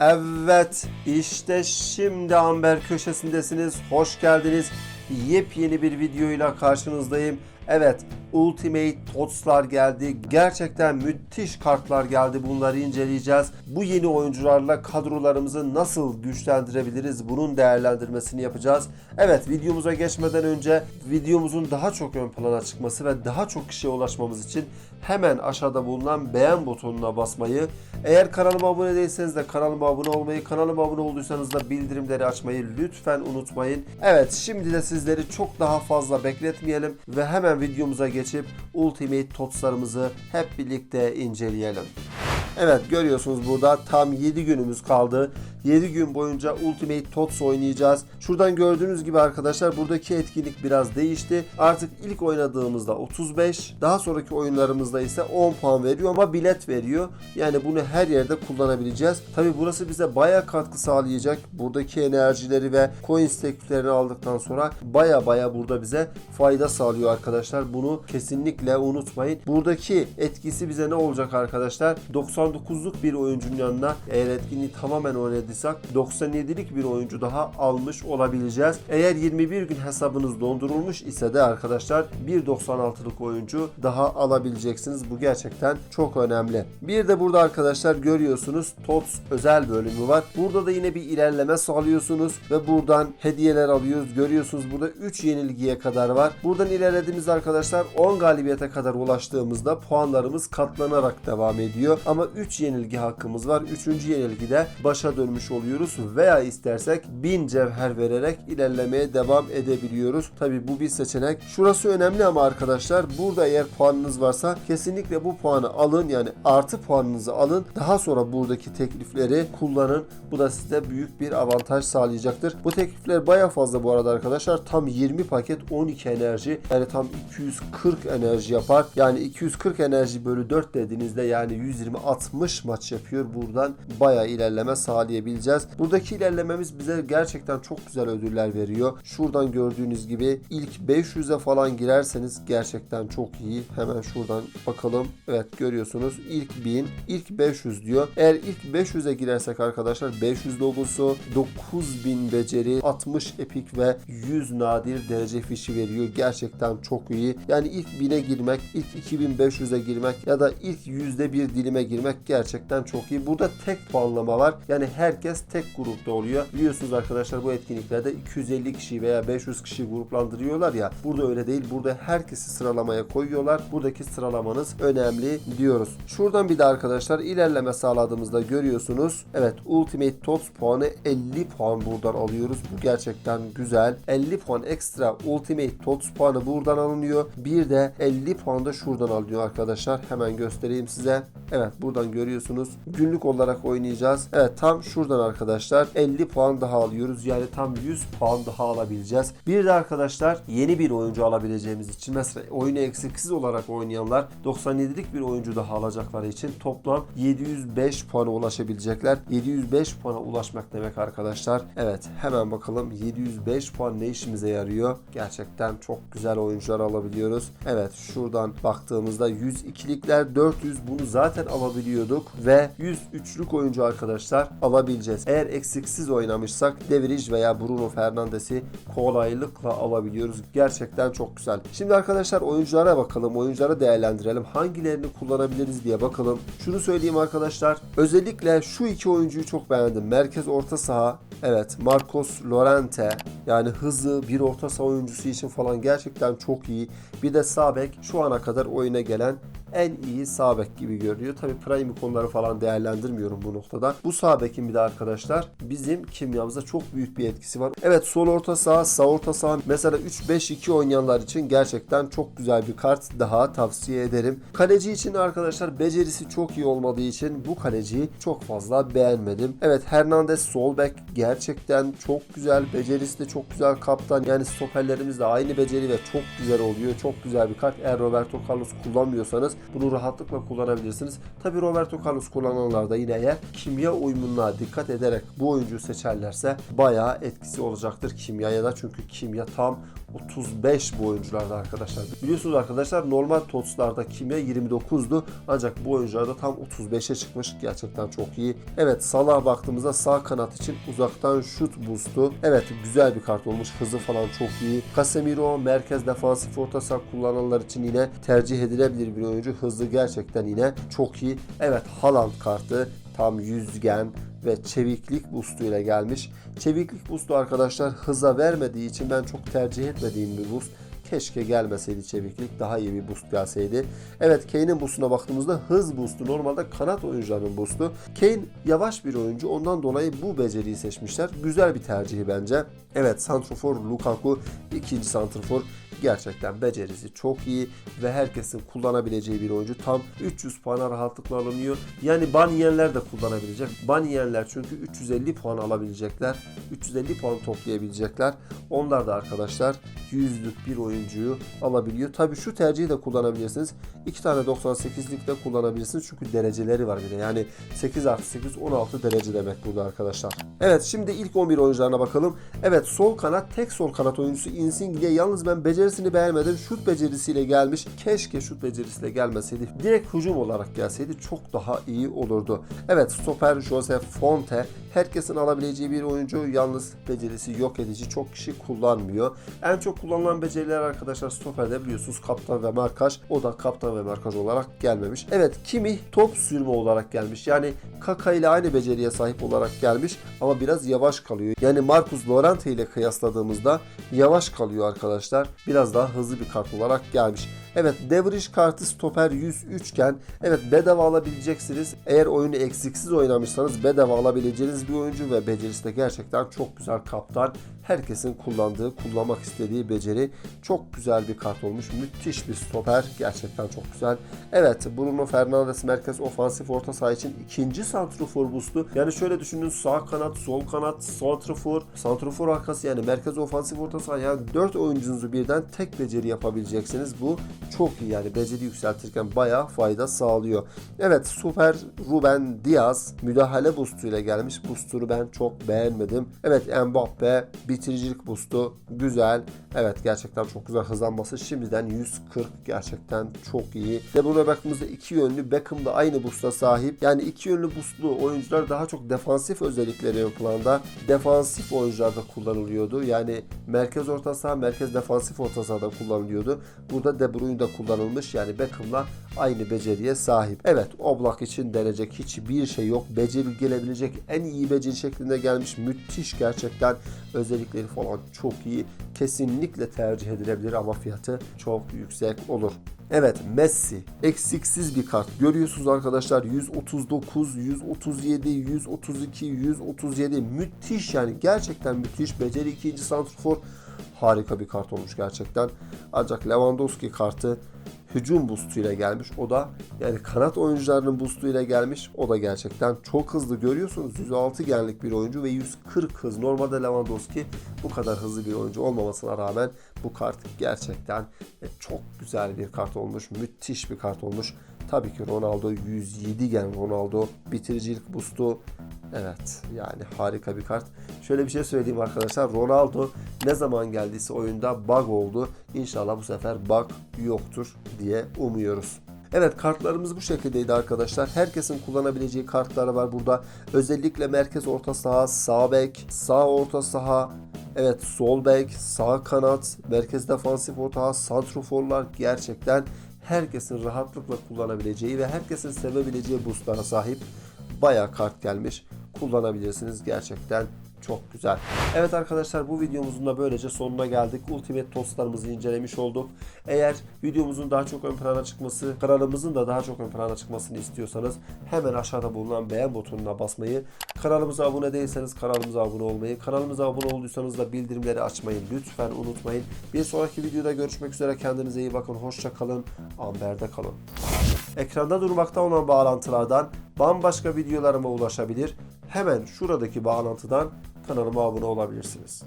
Evet, işte şimdi Amber köşesindesiniz. Hoş geldiniz. Yepyeni bir videoyla karşınızdayım. Evet, Ultimate Tots'lar geldi. Gerçekten müthiş kartlar geldi. Bunları inceleyeceğiz. Bu yeni oyuncularla kadrolarımızı nasıl güçlendirebiliriz? Bunun değerlendirmesini yapacağız. Evet, videomuza geçmeden önce videomuzun daha çok ön plana çıkması ve daha çok kişiye ulaşmamız için hemen aşağıda bulunan beğen butonuna basmayı, eğer kanalıma abone değilseniz de kanalıma abone olmayı, kanalıma abone olduysanız da bildirimleri açmayı lütfen unutmayın. Evet, şimdi de sizleri çok daha fazla bekletmeyelim ve hemen videomuza geçip Ultimate Tots'larımızı hep birlikte inceleyelim. Evet görüyorsunuz burada tam 7 günümüz kaldı. 7 gün boyunca Ultimate Tots oynayacağız. Şuradan gördüğünüz gibi arkadaşlar buradaki etkinlik biraz değişti. Artık ilk oynadığımızda 35, daha sonraki oyunlarımızda ise 10 puan veriyor ama bilet veriyor. Yani bunu her yerde kullanabileceğiz. Tabi burası bize baya katkı sağlayacak. Buradaki enerjileri ve coins tekliflerini aldıktan sonra baya baya burada bize fayda sağlıyor arkadaşlar. Bunu kesinlikle unutmayın. Buradaki etkisi bize ne olacak arkadaşlar? 99'luk bir oyuncunun yanına eğer etkinliği tamamen oynadıysak 97'lik bir oyuncu daha almış olabileceğiz. Eğer 21 gün hesabınız dondurulmuş ise de arkadaşlar 1.96'lık oyuncu daha alabileceksiniz. Bu gerçekten çok önemli. Bir de burada arkadaşlar görüyorsunuz TOTS özel bölümü var. Burada da yine bir ilerleme sağlıyorsunuz ve buradan hediyeler alıyoruz. Görüyorsunuz burada 3 yenilgiye kadar var. Buradan ilerlediğimiz arkadaşlar 10 galibiyete kadar ulaştığımızda puanlarımız katlanarak devam ediyor. Ama 3 yenilgi hakkımız var. 3. yenilgide başa dönmüş oluyoruz veya istersek 1000 cevher vererek ilerlemeye devam edebiliyoruz. Tabi bu bir seçenek. Şurası önemli ama arkadaşlar burada eğer puanınız varsa kesinlikle bu puanı alın yani artı puanınızı alın. Daha sonra buradaki teklifleri kullanın. Bu da size büyük bir avantaj sağlayacaktır. Bu teklifler baya fazla bu arada arkadaşlar. Tam 20 paket 12 enerji yani tam 240 enerji yapar. Yani 240 enerji bölü 4 dediğinizde yani 120 60 maç yapıyor. Buradan baya ilerleme sağlayabileceğiz. Buradaki ilerlememiz bize gerçekten çok güzel ödüller veriyor. Şuradan gördüğünüz gibi ilk 500'e falan girerseniz gerçekten çok iyi. Hemen şuradan bakalım. Evet görüyorsunuz ilk 1000, ilk 500 diyor. Eğer ilk 500'e girersek arkadaşlar 500 logosu, 9000 beceri, 60 epik ve 100 nadir derece fişi veriyor. Gerçekten çok iyi. Yani ilk 1000'e girmek, ilk 2500'e girmek ya da ilk yüzde bir dilime girmek gerçekten çok iyi. Burada tek puanlama var. Yani herkes tek grupta oluyor. Biliyorsunuz arkadaşlar bu etkinliklerde 250 kişi veya 500 kişi gruplandırıyorlar ya. Burada öyle değil. Burada herkesi sıralamaya koyuyorlar. Buradaki sıralamanız önemli diyoruz. Şuradan bir de arkadaşlar ilerleme sağladığımızda görüyorsunuz. Evet Ultimate Tots puanı 50 puan buradan alıyoruz. Bu gerçekten güzel. 50 puan ekstra Ultimate Tots puanı buradan alınıyor. Bir de 50 puan da şuradan alınıyor arkadaşlar. Hemen göstereyim size. Evet buradan görüyorsunuz. Günlük olarak oynayacağız. Evet tam şuradan arkadaşlar 50 puan daha alıyoruz. Yani tam 100 puan daha alabileceğiz. Bir de arkadaşlar yeni bir oyuncu alabileceğimiz için mesela oyunu eksiksiz olarak oynayanlar 97'lik bir oyuncu daha alacakları için toplam 705 puana ulaşabilecekler. 705 puana ulaşmak demek arkadaşlar. Evet hemen bakalım 705 puan ne işimize yarıyor? Gerçekten çok güzel oyuncular alabiliyoruz. Evet şuradan baktığımızda 102'likler 400 bunu zaten alabiliyorduk ve 103'lük oyuncu arkadaşlar alabileceğiz. Eğer eksiksiz oynamışsak Devrij veya Bruno Fernandes'i kolaylıkla alabiliyoruz. Gerçekten çok güzel. Şimdi arkadaşlar oyunculara bakalım. Oyuncuları değerlendirelim. Hangilerini kullanabiliriz diye bakalım. Şunu söyleyeyim arkadaşlar. Özellikle şu iki oyuncuyu çok beğendim. Merkez orta saha Evet Marcos Llorente yani hızlı bir orta saha oyuncusu için falan gerçekten çok iyi. Bir de sağ bek şu ana kadar oyuna gelen en iyi sağ bek gibi görünüyor. Tabi prime konuları falan değerlendirmiyorum bu noktada. Bu sağ bekin bir de arkadaşlar bizim kimyamıza çok büyük bir etkisi var. Evet sol orta saha, sağ orta saha mesela 3-5-2 oynayanlar için gerçekten çok güzel bir kart daha tavsiye ederim. Kaleci için arkadaşlar becerisi çok iyi olmadığı için bu kaleciyi çok fazla beğenmedim. Evet Hernandez sol bek gerçekten çok güzel. Becerisi de çok güzel kaptan. Yani stoperlerimiz de aynı beceri ve çok güzel oluyor. Çok güzel bir kart. Eğer Roberto Carlos kullanmıyorsanız bunu rahatlıkla kullanabilirsiniz. Tabi Roberto Carlos kullananlar da yine eğer kimya uyumununa dikkat ederek bu oyuncuyu seçerlerse bayağı etkisi olacaktır kimyaya da. Çünkü kimya tam 35 bu oyuncularda arkadaşlar. Biliyorsunuz arkadaşlar normal TOTS'larda kimya 29'du ancak bu oyuncularda tam 35'e çıkmış. Gerçekten çok iyi. Evet Salah'a baktığımızda sağ kanat için uzaktan şut boost'u. Evet güzel bir kart olmuş. Hızı falan çok iyi. Casemiro merkez defansif orta saha kullananlar için yine tercih edilebilir bir oyuncu. Hızlı gerçekten yine çok iyi. Evet Haaland kartı tam yüzgen ve çeviklik boost'u ile gelmiş. Çeviklik boost'u arkadaşlar hıza vermediği için ben çok tercih etmediğim bir boost. Keşke gelmeseydi çeviklik. Daha iyi bir boost gelseydi. Evet Kane'in boost'una baktığımızda hız boost'u normalde kanat oyuncularının boost'u. Kane yavaş bir oyuncu. Ondan dolayı bu beceriyi seçmişler. Güzel bir tercihi bence. Evet Santrofor Lukaku ikinci Santrofor gerçekten becerisi çok iyi ve herkesin kullanabileceği bir oyuncu. Tam 300 puana rahatlıkla alınıyor. Yani ban yiyenler de kullanabilecek. Ban yiyenler çünkü 350 puan alabilecekler. 350 puan toplayabilecekler. Onlar da arkadaşlar yüzlük bir oyuncuyu alabiliyor. Tabi şu tercihi de kullanabilirsiniz. 2 tane 98'lik de kullanabilirsiniz. Çünkü dereceleri var bir de. Yani 8 artı 8 16 derece demek burada arkadaşlar. Evet şimdi ilk 11 oyuncularına bakalım. Evet sol kanat tek sol kanat oyuncusu Insigne. Yalnız ben becerisini beğenmedim. Şut becerisiyle gelmiş. Keşke şut becerisiyle gelmeseydi. Direkt hücum olarak gelseydi çok daha iyi olurdu. Evet stoper Joseph Fonte. Herkesin alabileceği bir oyuncu. Yalnız becerisi yok edici. Çok kişi kullanmıyor. En çok kullanılan beceriler arkadaşlar stoperde biliyorsunuz kaptan ve markaj. O da kaptan ve markaj olarak gelmemiş. Evet Kimi top sürme olarak gelmiş. Yani Kaka ile aynı beceriye sahip olarak gelmiş ama biraz yavaş kalıyor. Yani Marcus Llorente ile kıyasladığımızda yavaş kalıyor arkadaşlar. Biraz daha hızlı bir kart olarak gelmiş. Evet Devrish kartı stoper 103 iken evet bedava alabileceksiniz. Eğer oyunu eksiksiz oynamışsanız bedava alabileceğiniz bir oyuncu ve becerisi de gerçekten çok güzel kaptan. Herkesin kullandığı, kullanmak istediği beceri. Çok güzel bir kart olmuş. Müthiş bir stoper. Gerçekten çok güzel. Evet Bruno Fernandes merkez ofansif orta saha için ikinci santrofor boost'u. Yani şöyle düşünün sağ kanat, sol kanat, santrofor, santrofor arkası yani merkez ofansif orta saha yani 4 oyuncunuzu birden tek beceri yapabileceksiniz. Bu çok iyi yani beceri yükseltirken bayağı fayda sağlıyor. Evet Super Ruben Diaz müdahale boost'u ile gelmiş. Boost'unu ben çok beğenmedim. Evet Mbappe bitiricilik boost'u güzel. Evet gerçekten çok güzel hızlanması. Şimdiden 140 gerçekten çok iyi. De buna baktığımızda iki yönlü Beckham da aynı boost'a sahip. Yani iki yönlü boostlu oyuncular daha çok defansif özellikleri ön planda. Defansif oyuncularda kullanılıyordu. Yani merkez orta saha, merkez defansif orta sahada kullanılıyordu. Burada De Bruyne de kullanılmış. Yani Beckham'la aynı beceriye sahip. Evet Oblak için denecek hiçbir şey yok. Beceri gelebilecek en iyi beceri şeklinde gelmiş. Müthiş gerçekten. Özellikleri falan çok iyi. Kesinlikle tercih edilebilir ama fiyatı çok yüksek olur. Evet Messi eksiksiz bir kart. Görüyorsunuz arkadaşlar 139, 137, 132, 137 müthiş yani gerçekten müthiş. Beceri ikinci santrfor harika bir kart olmuş gerçekten. Ancak Lewandowski kartı hücum boostu ile gelmiş. O da yani kanat oyuncularının boostu ile gelmiş. O da gerçekten çok hızlı görüyorsunuz. 106 genlik bir oyuncu ve 140 hız. Normalde Lewandowski bu kadar hızlı bir oyuncu olmamasına rağmen bu kart gerçekten e, çok güzel bir kart olmuş. Müthiş bir kart olmuş. Tabii ki Ronaldo 107 gen Ronaldo bitiricilik boost'u Evet yani harika bir kart. Şöyle bir şey söyleyeyim arkadaşlar. Ronaldo ne zaman geldiyse oyunda bug oldu. İnşallah bu sefer bug yoktur diye umuyoruz. Evet kartlarımız bu şekildeydi arkadaşlar. Herkesin kullanabileceği kartlar var burada. Özellikle merkez orta saha, sağ bek, sağ orta saha, evet sol bek, sağ kanat, merkez defansif orta santroforlar gerçekten herkesin rahatlıkla kullanabileceği ve herkesin sevebileceği boostlara sahip bayağı kart gelmiş. Kullanabilirsiniz gerçekten çok güzel. Evet arkadaşlar bu videomuzun da böylece sonuna geldik. Ultimate Tostlarımızı incelemiş olduk. Eğer videomuzun daha çok ön plana çıkması, kanalımızın da daha çok ön plana çıkmasını istiyorsanız hemen aşağıda bulunan beğen butonuna basmayı, kanalımıza abone değilseniz kanalımıza abone olmayı, kanalımıza abone olduysanız da bildirimleri açmayı lütfen unutmayın. Bir sonraki videoda görüşmek üzere. Kendinize iyi bakın. Hoşça kalın. Amber'de kalın. Ekranda durmakta olan bağlantılardan bambaşka videolarıma ulaşabilir. Hemen şuradaki bağlantıdan kanalıma abone olabilirsiniz.